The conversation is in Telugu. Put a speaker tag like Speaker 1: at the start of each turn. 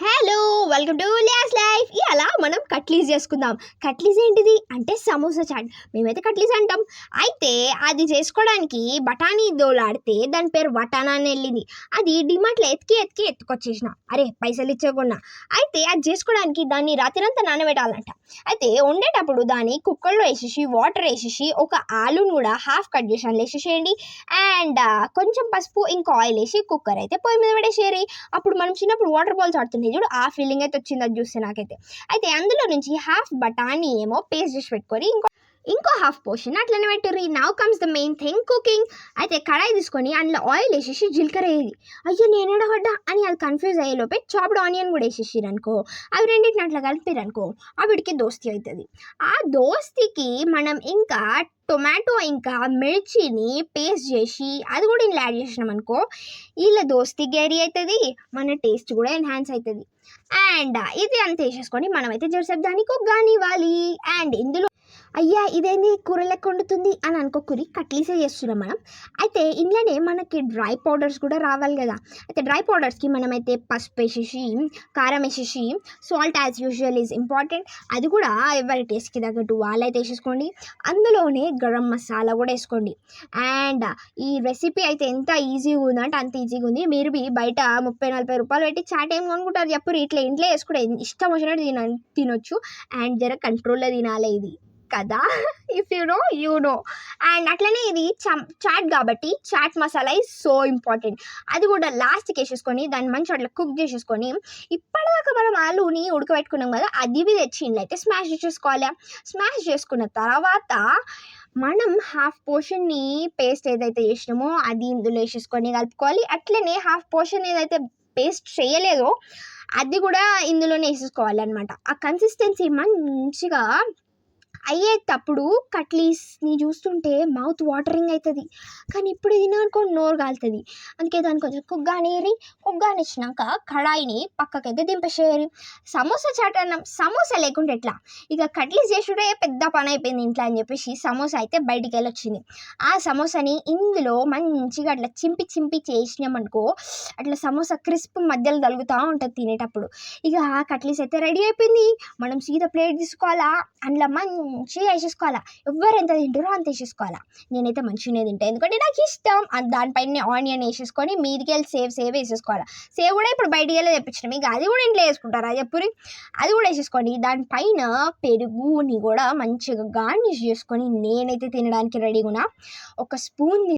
Speaker 1: Hello. Welcome to Leah's life. ఇలా మనం కట్లీస్ చేసుకుందాం. కట్లీస్ ఏంటిది? అంటే సమోసా చాట్. మేమైతే కట్లీస్ అంటాం. అయితే అది చేసుకోవడానికి బఠానీ దోలాడితే దాని పేరు వటానా అని వెళ్ళింది. అది డిమార్ట్లో ఎతికి ఎతికి ఎత్తుకొచ్చేసిన. అరే పైసలు ఇచ్చేకున్నా అయితే అది చేసుకోవడానికి దాన్ని రాత్రంతా నానబెట్టాలంట. అయితే వండేటప్పుడు దాన్ని కుక్కర్లో వేసేసి వాటర్ వేసేసి ఒక ఆలును కూడా హాఫ్ కట్ చేసి అందులో వేసేసేయండి. అండ్ కొంచెం పసుపు ఇంకా ఆయిల్ వేసి కుక్కర్ అయితే పొయ్యి మీద పడేసేయరి అప్పుడు మనం చిన్నప్పుడు వాటర్ బాల్స్ ఆడుతుంది చూడు ఆ ఫీలింగ్ అయితే వచ్చింది అది చూస్తే నాకైతే. అయితే అందులో నుంచి హాఫ్ బఠానీ ఏమో పేస్ట్ చేసి పెట్టుకొని ఇంకో ఇంకో హాఫ్ పోర్షన్ అట్లనే ఈ now comes the main thing cooking అయితే కడాయి తీసుకొని అందులో ఆయిల్ వేసేసి జీలకర్ర వేయాలి అయ్యో నేను ఎడబడ్డా అని అది కన్ఫ్యూజ్ అయ్యేలోపే చాప్డ్ ఆనియన్ కూడా వేసేసారు అనుకో అవి రెండింటిని అట్లా కలిపారు అనుకో ఆవిడికి దోస్తి అవుతుంది. ఆ దోస్తికి మనం ఇంకా టొమాటో ఇంకా మిర్చిని పేస్ట్ చేసి అది కూడా ఇలా యాడ్ చేసినాం అనుకో వీళ్ళ దోస్తి గేరీ అవుతుంది మన టేస్ట్ కూడా ఎన్హాన్స్ అవుతుంది అండ్ ఇది అంత వేసేసుకొని మనమైతే జరసేపు దాన్ని కుగ్గానివ్వాలి అండ్ ఇందులో అయ్యా ఇదేంది? కూర లెక్క వండుతుంది అని అనుకోకూరి కట్లీసే చేస్తున్నాం మనం. అయితే ఇంట్లోనే మనకి డ్రై పౌడర్స్ కూడా రావాలి కదా. అయితే డ్రై పౌడర్స్కి మనమైతే పసుపు వేసేసి కారం వేసేసి salt as usual is important. అది కూడా ఎవరి టేస్ట్కి తగ్గట్టు వాళ్ళైతే వేసేసుకోండి. అందులోనే గరం మసాలా కూడా వేసుకోండి. అండ్ ఈ రెసిపీ అయితే ఎంత ఈజీగా ఉందంటే అంత ఈజీగా ఉంది. మీరు బి బయట ముప్పై నలభై రూపాయలు పెట్టి చాట్ ఏం కొనుక్కుంటారు? చెప్పరు ఇట్లా ఇంట్లో వేసుకుంటే ఇష్టం వచ్చినట్టు తిన తినొచ్చు. అండ్ జర కంట్రోల్లో తినాలి ఇది. కదా? If you know you know and అట్లనే ఇది చాట్ కాబట్టి chaat masala is so important అది కూడా లాస్ట్కి వేసేసుకొని దాన్ని మంచి అట్లా కుక్ చేసేసుకొని ఇప్పటిదాకా మనం ఆలూని ఉడకబెట్టుకున్నాం కదా అది ఇవి అయితే స్మాష్ చేసుకోవాలి స్మాష్ చేసుకున్న తర్వాత మనం హాఫ్ పోర్షన్ని పేస్ట్ ఏదైతే చేసినామో అది ఇందులో వేసేసుకొని కలుపుకోవాలి. అట్లనే హాఫ్ పోర్షన్ ఏదైతే పేస్ట్ చేయలేదో అది కూడా ఇందులోనే వేసేసుకోవాలి అనమాట ఆ కన్సిస్టెన్సీ మంచిగా అయ్యేటప్పుడు కట్లీస్ని చూస్తుంటే మౌత్ వాటరింగ్ అవుతుంది కానీ ఇప్పుడు తిననుకో నోరు కాలుతుంది. అందుకే దాన్ని కొంచెం కుగ్గానేరి కుగ్గానిచ్చినాక కడాయిని పక్కకైతే దింపేసేయాలి సమోసా చాట్ అన్నం సమోసా లేకుంటే ఎట్లా? ఇక కట్లీస్ చేసుడే పెద్ద పని అయిపోయింది ఇంట్లో అని చెప్పేసి సమోసా అయితే బయటికి వెళ్ళొచ్చింది ఆ సమోసాని ఇందులో మంచిగా అట్లా చింపి చింపి చేసినామనుకో అట్లా సమోసా క్రిస్ప్ మధ్యలో తలుగుతూ ఉంటుంది తినేటప్పుడు. ఇక ఆ కట్లీస్ అయితే రెడీ అయిపోయింది. మనం సీదా ప్లేట్ తీసుకోవాలా? అందులో మంచిగా వేసేసుకోవాలా. ఎవరు ఎంత తింటారో అంత వేసేసుకోవాలా. నేనైతే మంచిగానే తింటాను ఎందుకంటే నాకు ఇష్టం. దానిపైన ఆనియన్ వేసేసుకొని మీదికి వెళ్ళి సేవ్ సేవ్ వేసేసుకోవాలి. సేవ్ కూడా ఇప్పుడు బయటికి వెళ్ళి తెప్పించిన మీకు అది కూడా ఇంట్లో వేసుకుంటారా చెప్పురి? అది కూడా వేసేసుకోండి. దానిపైన పెరుగుని కూడా మంచిగా గార్నిష్ చేసుకొని నేనైతే తినడానికి రెడీగా ఉన్నా. ఒక స్పూన్